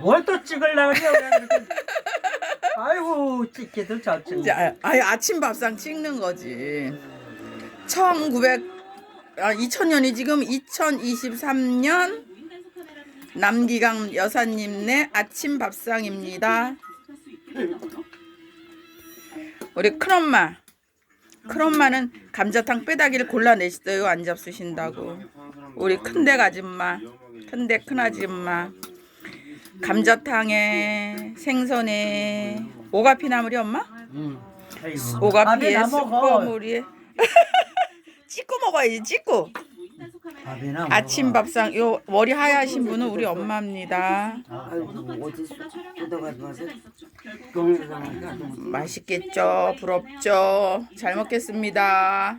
뭘 또 찍으려고 그래 그렇게. 아이고 찍기도 잘 이제 아, 아침 밥상 찍는 거지. 1900 아, 2000년이 지금 2023년 남기강 여사님네 아침 밥상입니다. 우리 큰엄마. 큰엄마는 감자탕 빼다기를 골라내시어요. 안 잡수신다고. 우리 큰댁 아줌마. 큰댁 큰아줌마. 감자탕에 생선에 오가피 나물이 엄마? 응. 아이고. 오가피에. 쑥버무리에 찍고 먹어야지 찍고 밥이나 먹어. 아침 밥상 요 머리 하얘신 분은 우리 엄마입니다. 아이고 와서 동영상을 가지고 맛있겠죠? 부럽죠? 잘 먹겠습니다